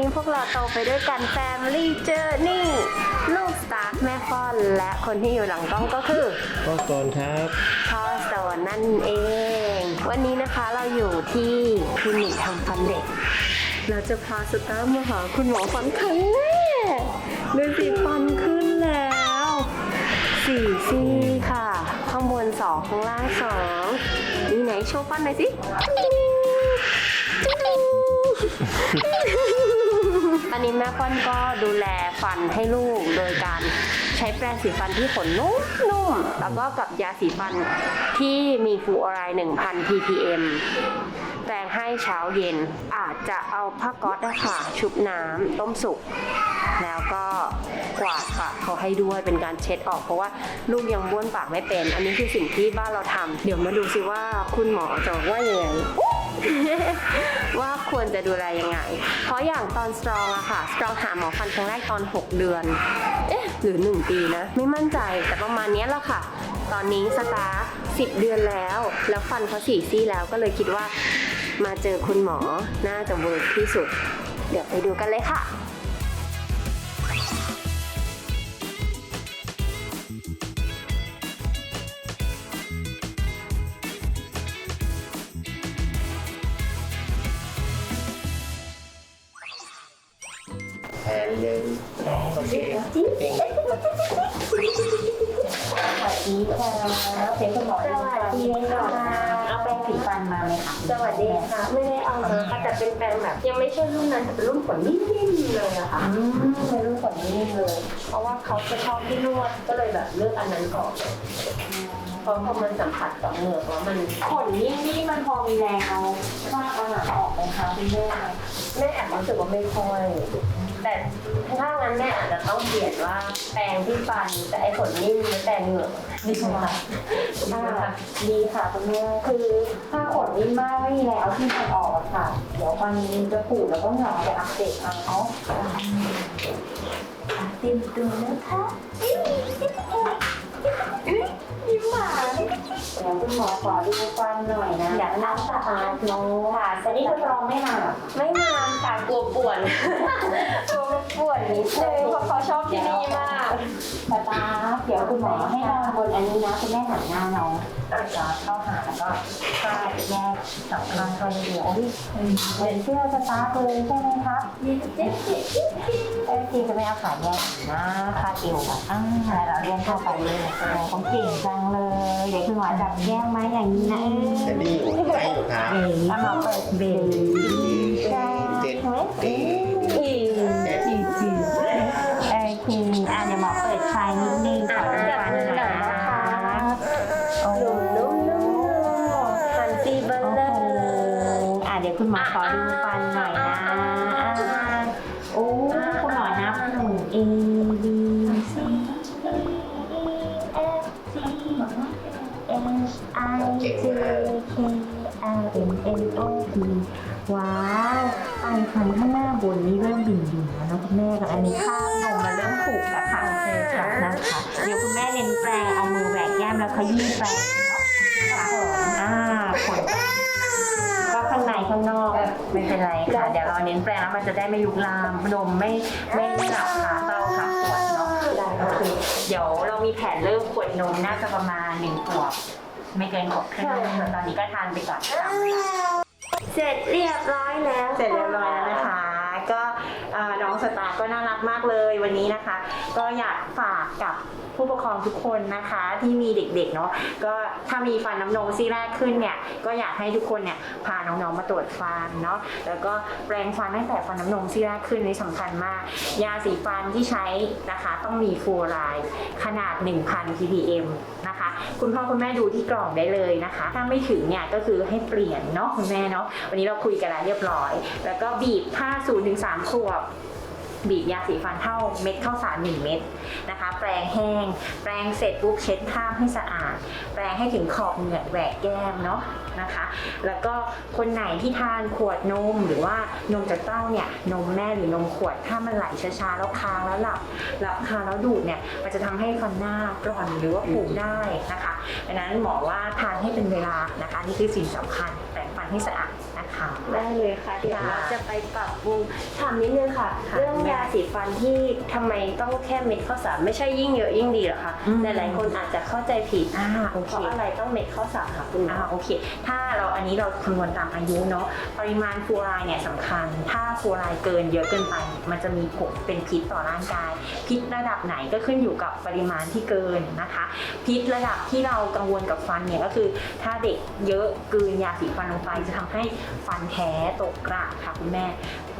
นี้พวกเราโตไปด้วยกัน Family Journey ลูกสตาร์แม่ฟอนและคนที่อยู่หลังกล้องก็คือก็ก่อนครับพ่อสอนนั่นเอง วันนี้นะคะเราอยู่ที่คลินิกทำฟันเด็ก เราจะพาสตาร์มาหาคุณหมอฟันครั้งแรกดูสิฟันขึ้นแล้วสี่ซี่ค่ะ ข้างบนสองข้างล่างสองนี่ไหนโชว์ฟันหน่อยสิ อันนี้แม่ฟันก็ดูแลฟันให้ลูกโดยการใช้แปรงสีฟันที่ขนนุ่มๆแล้วก็กับยาสีฟันที่มีฟลูออไรด์1,000 ppm แปรงให้เช้าเย็นอาจจะเอาผ้าก๊อซอะค่ะชุบน้ำต้มสุก แล้วก็กวาดปากเขาให้ด้วยเป็นการเช็ดออกเพราะว่าลูกยังบ้วนปากไม่เป็น อันนี้คือสิ่งที่บ้านเราทำเดี๋ยวมาดูสิว่าคุณหมอจะว่ายังไง ว่าควรจะดูแลยังไง เพราะอย่างตอนสตรองอะค่ะสตรองหาหมอฟันครั้งแรกตอน 6 เดือน เอ๊ะ หรือ 1 ปีนะ ไม่มั่นใจแต่ประมาณเนี้ยแหละค่ะ ตอนนี้สตาร์สิเดือนแล้ว แล้วฟันเขาสี่ซี่แล้วก็เลยคิดว่ามาเจอคุณหมอน่าจะเวิร์กที่สุด เดี๋ยวไปดูกันเลยค่ะ หนึ่งโอเคเก่งสวัสดีค่ะเป็นคุณหมอสวัสดีค่ะเอาแปรงสีฟันมาไหมคะสวัสดีค่ะ ไม่ได้เอามาค่ะแต่เป็นแปรงแบบ ยังไม่ใช่รุ่นนั้นแต่เป็นรุ่นขนนิ่มๆเลยอะค่ะอืมเป็นรูปแบบนี้เลย เพราะว่าเขาจะชอบที่นวดก็เลยแบบเลือกอันนั้นก่อนเพราะพอมันสัมผัสกับเหงือกแล้วมันขนยิ่งนี่มันพอมีแรงเอาคราบอาหารออกไหมคะคุณแม่แม่แอบรู้สึกว่าไม่ค่อย แต่ถ้างั้นแม่อาจจะต้องเปลี่ยนว่าแปรงที่ฟันแต่ไอ้ขนนิ่มไม่แปรงเหงือกดีค่ะดีไหมคะดีค่ะคุณแม่คือถ้าขนนิ่มมากไม่มีแรงเอาที่ฟันออกอะค่ะ เดี๋ยวฟันจะปูดแล้วก็เหงาจะอักเสบเอาเนาะเตรียมตัวนะคะ มอขอดูฟันหน่อยนะอยากนั่งสตาร์ทเนอะค่ะแต่นี่คุณรองไม่นานหรอกไม่นานค่ะกลัวป่วนกลัวมันป่วนนิดนึงเพราะเขาชอบที่นี่มากตาตาเดี๋ยวคุณหมอให้นอนบนอันนี้นะคุณแม่หันหน้าน้องจะเข้าหาแล้วก็คลาดแยกสองข้างเข้าเดียวเหมือนเสื้อสตาร์เลยใช่ไหมครับเจ๊เจ๊เจ๊เอ้ยพี่จะไม่เอาขาแยกนะคาดเอวก่อนอ่าแล้วเราเรียนเข้าไปเลยโอ้โหเขาเก่งจังเลยเดี๋ยวคุณหมอจับแยกไหมอย่างนี้นะแค่นี้อยู่ใกล้อยู่ครับเออถ้าเราเปิดเบรกเจ็ดเจ็ดเจ็ดอีจีจีโอเคอะเดี๋ยวหมอเปิดไฟนิดนึงขอดูฟันหน่อยนะคะโอ้หนุ่มนุ่มนุ่มฟันซีเบอโอ้ร์เลโหอร์อะเดี๋ยวคุณหมอขอดูฟันหน่อยนะ H I J K L M N O P ว้าวไอฟันข้างหน้าบนนี้เริ่มบิ่นบิ่นแล้วนะคุณแม่กับอันนี้ข้างนมมันเริ่มผูกแล้วค่ะโอเคค่ะนะคะเดี๋ยวคุณแม่เน้นแปรงเอามือแหวกแก้มแล้วขยี้แปรงเนาะค่ะอ่าขนก็ข้างในข้างนอกไม่เป็นไรค่ะ เดี๋ยวเราเน้นแปรงแล้วมันจะได้ไม่ลุกลามนมไม่ไม่ไม่หลับขาเต้าขาปวดเนาะได้โอเคเดี๋ยวเรามีแผนเริ่มขวดนมน่าจะประมาณหนึ่งขวบ ไม่เกินขวบครึ่งตอนนี้ก็ทานไปก่อนค่ะเสร็จเรียบร้อยแล้ว เสร็จเรียบร้อยแล้วนะคะ ก็เอ่อน้องสตาร์ ก็น่ารักมากเลยวันนี้นะคะ ก็อยากฝากกับผู้ปกครองทุกคนนะคะที่มีเด็กๆเนาะก็ถ้ามีฟันน้ำนมซี่แรกขึ้นเนี่ยก็อยากให้ทุกคนเนี่ยพาน้องๆมาตรวจฟันเนาะแล้วก็แปรงฟันตั้งแต่ฟันน้ำนมซี่แรกขึ้นนี่สำคัญมาก ยาสีฟันที่ใช้นะคะต้องมีฟลูออไรด์ขนาด 1,000 ppm นะคะ คุณพ่อคุณแม่ดูที่กล่องได้เลยนะคะ ถ้าไม่ถึงเนี่ยก็คือให้เปลี่ยนเนาะคุณแม่เนาะวันนี้เราคุยกันแล้วเรียบร้อย แล้วก็บีบถ้า0ถึง3ขวบ บีบยาสีฟันเท่าเม็ดข้าวสาร1เม็ดนะคะ แปรงแห้ง แปรงเสร็จปุ๊บเช็ดคราบให้สะอาด แปรงให้ถึงขอบเหงือกแหวกแก้มเนาะนะคะ แล้วก็คนไหนที่ทานขวดนมหรือว่านมจากเต้าเนี่ยนมแม่หรือนมขวดถ้ามันไหลช้าๆแล้วค้างแล้วหลับหลับคาแล้วดูดเนี่ยมันจะทำให้ฟันหน้ากร่อนหรือว่าผุได้นะคะดังนั้นหมอว่าทานให้เป็นเวลานะคะนี่คือสิ่งสำคัญแปรงฟันให้สะอาด ได้เลยค่ะเดี๋ยวค่ะเราจะไปปรับปรุงถามนิดนึงค่ะ ค่ะเรื่องยาสีฟันที่ทำไมต้องแค่เม็ดข้าวสารไม่ใช่ยิ่งเยอะยิ่งดีเหรอคะอืม หลายๆคนอาจจะเข้าใจผิดอ่าโอเพเค ราะอะไรต้องเม็ดข้าวสารคะคุณหมอ อ่าโอเค ถ้าเราอันนี้เราคำนวณตามอายุเนาะ ปริมาณฟลูออไรด์เนี่ยสำคัญ ถ้าฟลูออไรด์เกินเยอะเกินไป มันจะมีผลเป็นพิษต่อร่างกาย พิษระดับไหนก็ขึ้นอยู่กับปริมาณที่เกินนะคะ พิษระดับที่เรากังวลกับฟันเนี่ยก็คือ ถ้าเด็กเยอะกลืนยาสีฟันลงไปจะทำให้ฟันแท้ตกกระค่ะคุณแม่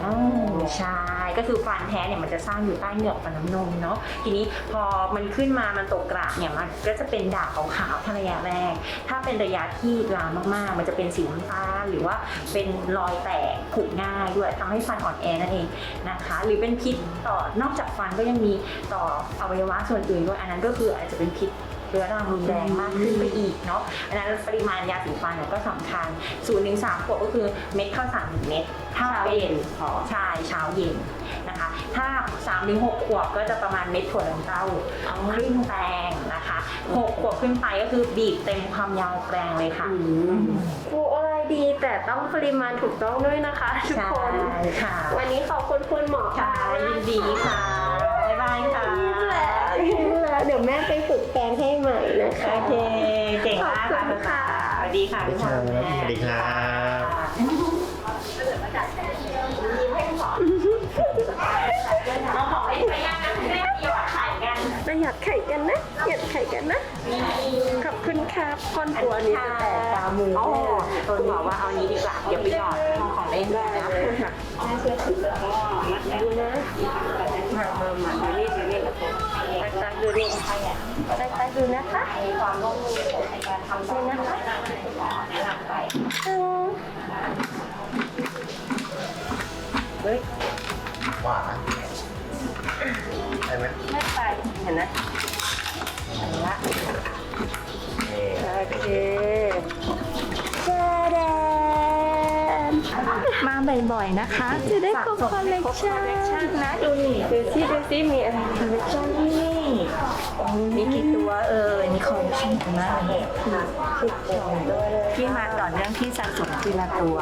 อืมใช่ก็คือฟันแท้เนี่ยมันจะสร้างอยู่ใต้เหงือกฟันน้ำนมเนาะทีนี้พอมันขึ้นมามันตกกระเนี่ยมันก็จะเป็นด่างขาวๆถ้าระยะแรก ถ้าเป็นระยะที่ลามมากๆ มันจะเป็นสีน้ำตาลหรือว่าเป็นรอยแตกผุง่ายด้วยทำให้ฟันอ่อนแอนั่นเองนะคะ หรือเป็นพิษต่อนอกจากฟันก็ยังมีต่ออวัยวะส่วนอื่นด้วยอันนั้นก็คืออาจจะเป็นพิษ เรื้อรังรุนแรงมากขึ้นไปอีกเนาะอันนั้นปริมาณยาสีฟันเนี่ยก็สำคัญศูนย์หนึ่งสามขวดก็คือเม็ดข้าวสารหนึ่งเม็ดถ้าเช้าเป็นเย็นพอใช่เช้าเย็นนะคะ ถ้า3าถึงหขวบก็จะประมาณเม็ดถั่วลันเต้าครึ่งแปลงนะคะหกขวบขึ้นไปก็คือบีบเต็มความยาวแปลงเลยค่ะครูอะไรดีแต่ต้องปริมาณถูกต้องด้วยนะคะทุกใช่คนค่ะวันนี้ขอบคุณคุณหมอค่ะค่ะยินดีค่ะ ยวแม่ไปฝึกแปลงให้ใหม่นะคะ โอเคเก่งมากขอบคุณค่ะ สวัสดีค่ะสวัสดีครับสวัสดีครับ เราขอให้ไปย่างนะคุณแม่มีหยอดไข่กัน ประหยัดไข่กันนะหยัดไข่กันนะ ขอบคุณครับคนตัวนี้จะแตกตามือโอ้แม่คุณบอกว่าเอานี้ดีกว่าเดี๋ยวไปหยอดห้องของเล่นได้นะแม่ช่วยถือแล้วก็มัดดูนะมามามาดูนี่ดูนี่ ตักตักดูนี่ตักตักดูนะคะมีความร่วมมือในการทำดูนะคะแนะนำไปตึงเฮ้ยหวานใช่ไหมไม่ไปเห็นนะละนี่โอเค บ่อยๆนะคะ จะได้ครบคอลเลกชันนะดูนี่ดูซิดูซิมีอะไรคอลเลคชันนี่มีกี่ตัวเออนี่คอลเลคชันมากเลยที่มาต่อเนื่องที่สะสมทีละตัว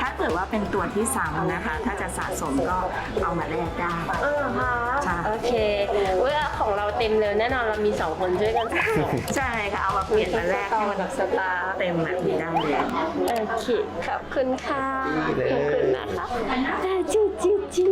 ถ้าเกิดว่าเป็นตัวที่ซ้ำนะคะ ถ้าจะสะสมก็เอามาแลกได้เออฮะโอเคเว้ยขอ ต็มเลยแน่นอนเรามีสองคนช่วยกันสะใช่ค่ะเอามาเปลี่ยนมาแรกให้มันสตาร์เต็มแบบนี้ได้เลยโอเคขอบคุณค่ะขอบคุณนะคะจีจีจี